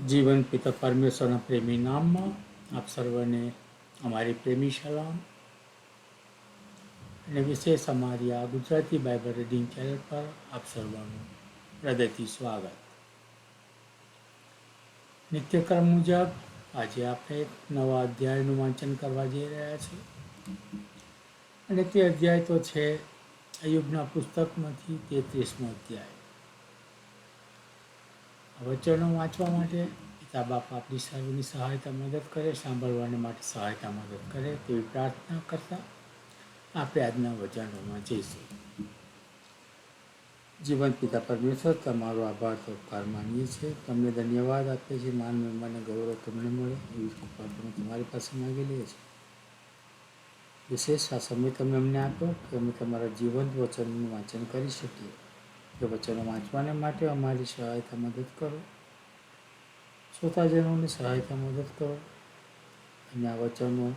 જીવન પિતા પરમેશ્વરના પ્રેમી નામમાં આપ સર્વને અમારી પ્રેમી સલામ. અને વિશેષ અમારી આ ગુજરાતી બાઇબલ રીડિંગ ચેનલ પર આપ સર્વનું હૃદયથી સ્વાગત. નિત્યક્રમ મુજબ આજે આપણે એક નવા અધ્યાયનું વાંચન કરવા જઈ રહ્યા છીએ. અને તે અધ્યાય તો છે અયુબના પુસ્તકમાંથી તેત્રીસમો અધ્યાય. વચનો વાંચવા માટે પિતા બાપ આપણી સર્વની સહાયતા મદદ કરે, સાંભળવાને માટે સહાયતા મદદ કરે તેવી પ્રાર્થના કરતા આપણે આજના વચનોમાં જઈશું. જીવન પિતા પરમેશ્વર, તમારો આભાર તો ઉપકાર માનીએ છીએ. તમને ધન્યવાદ આપીએ છીએ. માન મહેમાનને ગૌરવ તમને મળે એવી કૃપા તમે તમારી પાસે માગી લઈએ છીએ. વિશેષ આ સમય તમે અમને આપો કે અમે તમારા જીવંત વચનનું વાંચન કરી શકીએ. એ વચનો વાંચવાને માટે અમારી સહાયતા મદદ કરો. શ્રોતાજનોની સહાયતા મદદ કરો. અને આ વચનો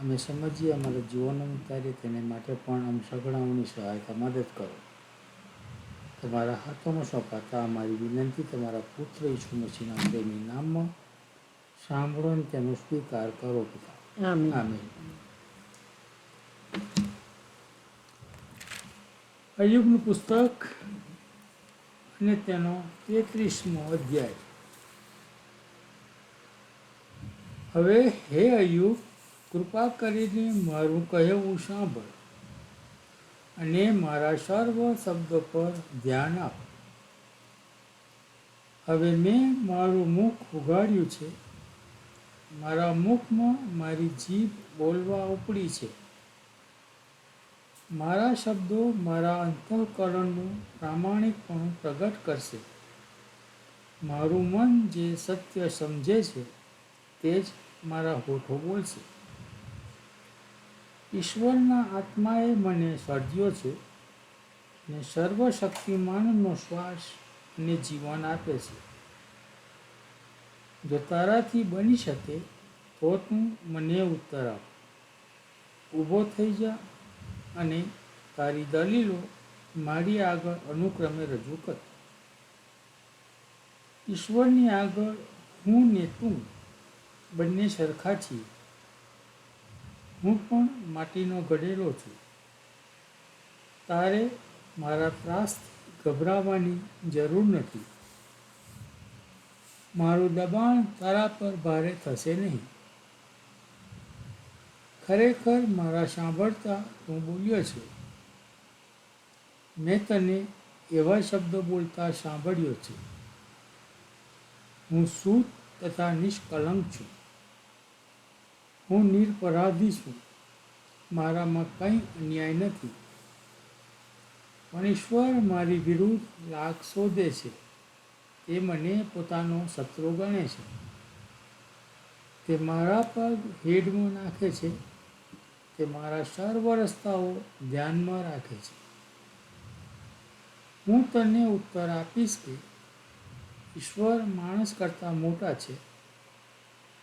અમે સમજીએ અમારા જીવનમાં ઉતારીએ તેને માટે પણ અમ સગડાઓની સહાયતા મદદ કરો. તમારા હાથોમાં સોંપાતા અમારી વિનંતી તમારા પુત્ર ઈસુ મસીના પ્રેમી નામમાં સાંભળો અને તેનો સ્વીકાર કરો પિતા. આમીન. અયુગનું પુસ્તક અને તેનો તેત્રીસમો અધ્યાય. હવે, હે અયુબ કૃપા કરીને મારું કહેવું સાંભળ અને મારા સર્વ શબ્દો પર ધ્યાન આપ. હવે મેં મારું મુખ ઉગાડ્યું છે. મારા મુખમાં મારી જીભ બોલવા ઉપડી છે. મારા શબ્દો મારા અંતઃકરણનું પ્રામાણિકપણું પ્રગટ કરશે. મારું મન જે સત્ય સમજે છે, તે જ મારા હોઠો બોલશે. ઈશ્વરના આત્માએ મને સર્જ્યો છે ને સર્વશક્તિમાનનો શ્વાસ અને જીવન આપે છે. જો તારાથી બની શકે, તો તું મને ઉત્તર આપ. ઊભો થઈ જા. અને તારી દલીલો મારી આગળ અનુક્રમે રજૂ કર. ઈશ્વરની આગળ હું ને તું બંને સરખા છીએ. હું પણ માટીનો ઘડેલો છું. તારે મારા ત્રાસથી ગભરાવાની જરૂર નથી. મારું દબાણ તારા પર ભારે થશે નહીં. ખરેખર મારા સાંભળતા તું બોલ્યો છે. મેં તને એવા શબ્દો બોલતા સાંભળ્યો છે. હું શુદ્ધ તથા નિષ્કલંક છું. હું નિરપરાધી છું. મારામાં કંઈ અન્યાય નથી. પણ ઈશ્વર મારી વિરુદ્ધ લાગ શોધે છે. એ મને પોતાનો શત્રુ ગણે છે. તે મારા પર હેડમાં નાખે છે. તે મારા સર્વ રસ્તાઓ ધ્યાનમાં રાખે છે. હું તને ઉત્તર આપીશ કે ઈશ્વર માણસ કરતાં મોટા છે,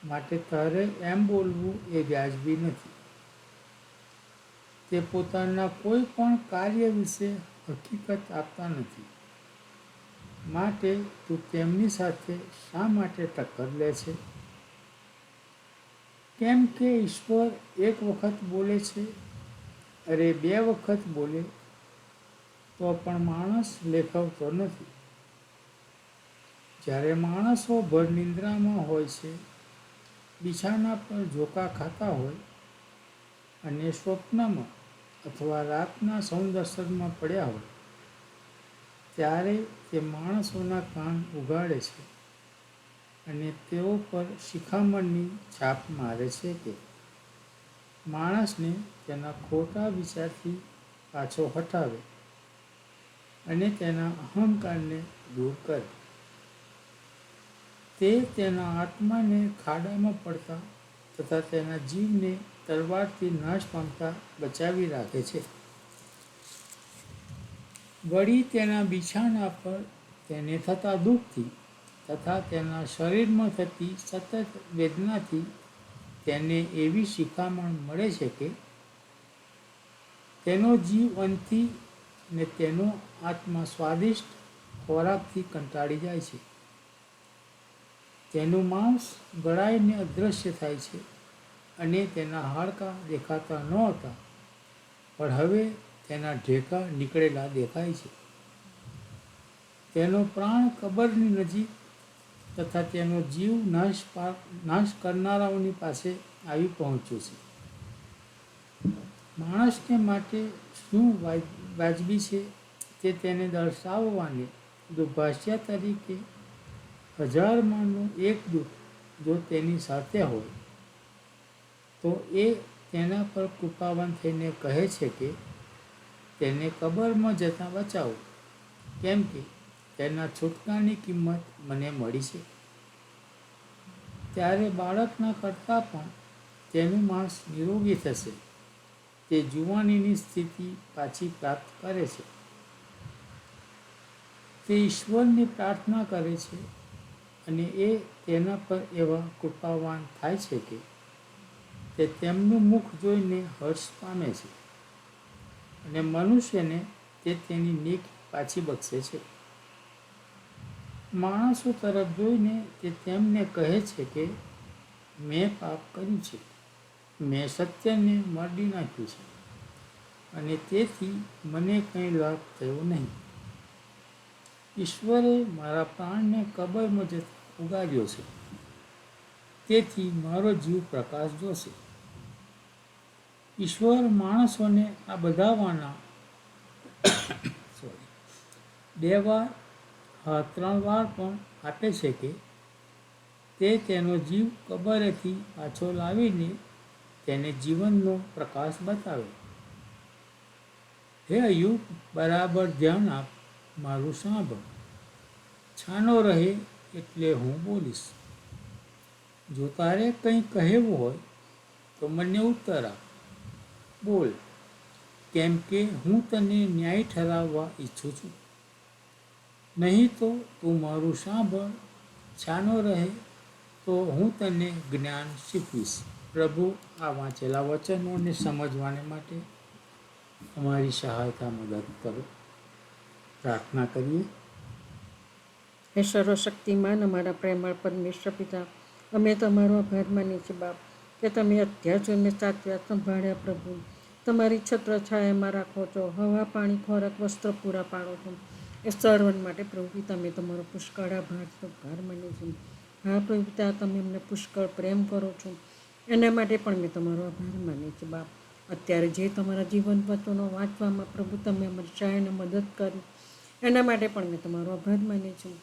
માટે તારે એમ બોલવું એ વ્યાજબી નથી. તે પોતાના કોઈ પણ કાર્ય વિશે હકીકત આપતા નથી, માટે તું તેમની સાથે શા માટે ટક્કર લે છે? કેમ કે ઈશ્વર એક વખત બોલે છે અરે બે વખત બોલે, તો પણ માણસ લેખવતો નથી. જ્યારે માણસો ભર નિંદ્રામાં હોય છે, બિછાના પર ઝોકા ખાતા હોય અને સ્વપ્નમાં અથવા રાતના સૌંદર્શનમાં પડ્યા હોય, ત્યારે તે માણસોના કાન ઉગાડે છે. અને તેઓ પર શિખામણની છાપ મારે છે કે માણસને તેના ખોટા વિચારથી પાછો હટાવે અને તેના અહંકારને દૂર કરે. તે તેના આત્માને ખાડામાં પડતા તથા તેના જીવને તલવારથી નાશ પામતા બચાવી રાખે છે. વળી તેના બિછાના પર તેને થતા દુઃખથી તથા તેના શરીરમાં થતી સતત વેદનાથી તેને એવી શિખામણ મળે છે કે તેનો જીવ અંતથી ને તેનો આત્મા સ્વાદિષ્ટ ખોરાકથી કંટાળી જાય છે. તેનું માંસ ગળાઈને અદૃશ્ય થાય છે અને તેના હાડકાં દેખાતા ન હતા, પણ હવે તેના ઢેકા નીકળેલા દેખાય છે. તેનો પ્રાણ કબરની નજીક તથા તેનો જીવ નાશ નાશ કરનારાઓની પાસે આવી પહોંચ્યો છે. માણસને માટે શું વાજબી છે તે તેને દર્શાવવાને દુભાષ્યા તરીકે હજારમાંનું એક દુઃખ જો તેની સાથે હોય, તો એ તેના પર કૃપાવાન થઈને કહે છે કે, તેને કબરમાં જતાં બચાવો. કેમ કે તેના છૂટકાની કિંમત મને મળી છે. ત્યારે બાળકના કરતાં પણ તેનું માણસ નિરોગી થશે. તે જુવાનીની સ્થિતિ પાછી પ્રાપ્ત કરે છે. તે ઈશ્વરની પ્રાર્થના કરે છે અને એ તેના પર એવા કૃપાવાન થાય છે કે તે તેમનું મુખ જોઈને હર્ષ પામે છે અને મનુષ્યને તે તેની નીક પાછી બક્ષે છે. માણસો તરફ જોઈને તે તેમને કહે છે કે, મેં પાપ કર્યું છે. મેં સત્યને મરડી નાખ્યું છે. અને તેથી મને કંઈ લાભ થયો નહીં. ઈશ્વરે મારા પ્રાણને કબરમાં મુજબ ઉગાડ્યો છે. તેથી મારો જીવ પ્રકાશ જોશે. ઈશ્વર માણસોને આ બધાવાના સોરી હા ત્રણ વાર પણ આપે છે કે તે તેનો જીવ કબરેથી પાછો લાવીને તેને જીવનનો પ્રકાશ બતાવે. હે અયુબ, બરાબર ધ્યાન આપ, મારું સાંભળ. છાનો રહે એટલે હું બોલીશ. જો તારે કંઈ કહેવું હોય, તો મને ઉત્તર આપ. બોલ, કેમ કે હું તને ન્યાય ઠરાવવા ઈચ્છું છું. નહીં તો તું મારું સાંભળ, છાનો રહે તો હું તને જ્ઞાન શીખવીશ. પ્રભુ, આ વાંચેલા વચનોને સમજવાને માટે અમારી સહાયતા મદદ કરો. પ્રાર્થના કરીએ. હે સર્વશક્તિમાન, અમારા પ્રેમળ પરમેશ્વર પિતા, અમે તમારો આભાર માનીએ છીએ બાપ, કે તમે અત્યાર સુધી સાચવ્યા સંભાળ્યા પ્રભુ. તમારી છત્ર છાયામાં રાખો છો, હવા, પાણી, ખોરાક, વસ્ત્ર પૂરા પાડો છો. એ સર્વન માટે પ્રભુ પિતા અમે તમારો પુષ્કળ આભાર આભાર માનું છું. હા પ્રભુ તમે અમને પુષ્કળ પ્રેમ કરો છો. એના માટે પણ મેં તમારો આભાર માની છું, બાપ. અત્યારે જે તમારા જીવન વચનો વાંચવામાં પ્રભુ તમે અમારી શાળાને મદદ કરી, એના માટે પણ મેં તમારો આભાર માની છું.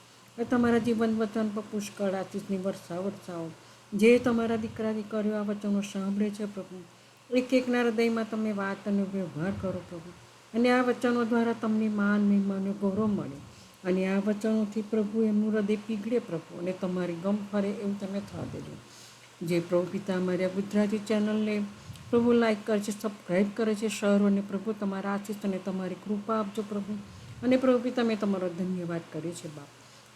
તમારા જીવન વચન પર પુષ્કળ આશીષની વર્ષા વરસાવો જે તમારા દીકરા, દીકરીઓ આ વચનો સાંભળે છે પ્રભુ એક એકના હૃદયમાં તમે વાત અને વ્યવહાર કરો પ્રભુ. અને આ વચનો દ્વારા તમને માન મહિમા ગૌરવ મળે. અને આ વચનોથી પ્રભુ એમનું હૃદય પીગળે પ્રભુ અને તમારી ગમ ફરે એવું તમે થવા દેજો. જે પ્રભુ પિતા અમારી આ ગુજરાતી ચેનલને પ્રભુ લાઈક કરે છે, સબસ્ક્રાઈબ કરે છે શહેરો અને પ્રભુ તમારા આશીષ અને તમારી કૃપા આપજો પ્રભુ. અને પ્રભુ પિતા, મેં તમારો ધન્યવાદ કર્યો છે, બાપ.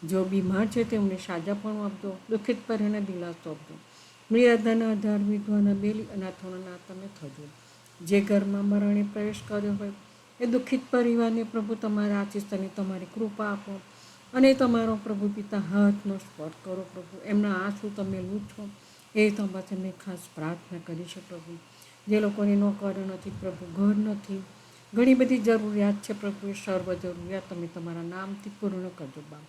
જો બીમાર છે તેમને સાજાપણું આપજો, દુઃખિત પરીને દિલાસો આપજો. મર્યાદાના આધાર વિધવાના બેલી અનાથોના ના તમે થજો. જે ઘરમાં મરણે પ્રવેશ કર્યો હોય એ દુઃખિત પરિવારને પ્રભુ તમારા આશીષ અને તમારી કૃપા આપો. અને તમારો પ્રભુ પિતા હાથનો સ્પર્શ કરો પ્રભુ. એમના આંસુ તમે લૂછો એ તમારે મેં ખાસ પ્રાર્થના કરી છે પ્રભુ. જે લોકોને નોકરીઓ નથી પ્રભુ, ઘર નથી. ઘણી બધી જરૂરિયાત છે પ્રભુ સર્વ જરૂરિયાત તમે તમારા નામથી પૂર્ણ કરજો બાપ.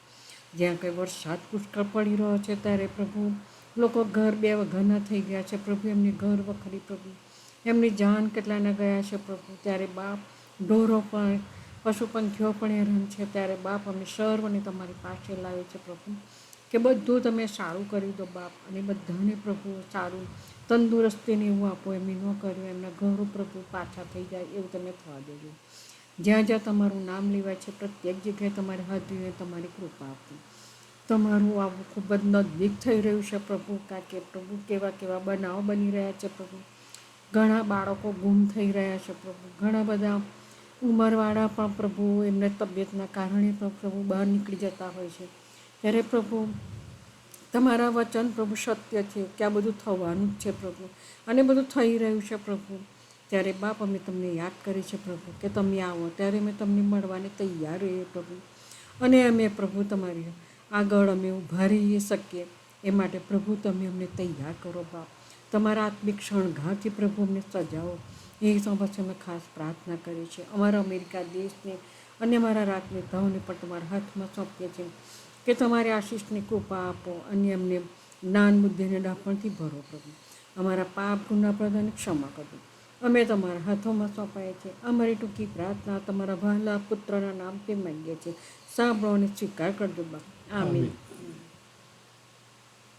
જ્યાં કંઈ વરસાદ પુષ્કળ પડી રહ્યો છે ત્યારે પ્રભુ, લોકો ઘર બે ઘરના થઈ ગયા છે પ્રભુ. એમની ઘર વખરી પ્રભુ. એમની જાન કેટલાના ગયા છે પ્રભુ. ત્યારે બાપ ઢોરો પણ, પશુ પંખીઓ પણ હેરાન છે. ત્યારે બાપ અમે સર્વને તમારી પાસે લાવે છે પ્રભુ. કે બધું તમે સારું કરી દો બાપ અને બધાને પ્રભુ સારું તંદુરસ્તીને એવું આપો, એમ ન કર્યું, એમના ઘરો પ્રભુ પાછા થઈ જાય એવું તમે થવા દેજો. જ્યાં જ્યાં તમારું નામ લેવાય છે, પ્રત્યેક જગ્યાએ તમારે હાજરીને તમારી કૃપા આપો. તમારું આવું ખૂબ જ નજીક થઈ રહ્યું છે પ્રભુ, કારણ કે પ્રભુ કેવા કેવા બનાવો બની રહ્યા છે પ્રભુ. ઘણા બાળકો ગુમ થઈ રહ્યા છે પ્રભુ. ઘણા બધા ઉંમરવાળા પણ પ્રભુ એમને તબિયતના કારણે પણ પ્રભુ બહાર નીકળી જતા હોય છે. ત્યારે પ્રભુ તમારા વચન પ્રભુ સત્ય છે કે આ બધું થવાનું જ છે પ્રભુ. અને બધું થઈ રહ્યું છે પ્રભુ. ત્યારે બાપ, અમે તમને યાદ કરી છે પ્રભુ કે તમે આવો. ત્યારે અમે તમને મળવાને તૈયાર રહીએ પ્રભુ. અને અમે પ્રભુ તમારી આગળ અમે ઊભા રહીએ શકીએ. એ માટે પ્રભુ તમે અમને તૈયાર કરો બાપ. તમારા આત્મિક શણગારથી પ્રભુ અમને સજાવો. એ સમસ્યા અમે ખાસ પ્રાર્થના કરીએ છીએ અમારા અમેરિકા દેશને અને અમારા રાજનેતાઓને પણ તમારા હાથમાં સોંપીએ છીએ કે તમારી આશીષની કૃપા આપો અને અમને જ્ઞાન બુદ્ધિને ડાપણથી ભરો પ્રભુ. અમારા પાપ, ગુના પ્રદાને ક્ષમા કરજો અમે તમારા હાથોમાં સોંપાય છે અમારી ટૂંકી પ્રાર્થના તમારા વહાલા પુત્રના નામથી માંગીએ છીએ. સાંભળો અને સ્વીકાર કરજો બા. આમીન.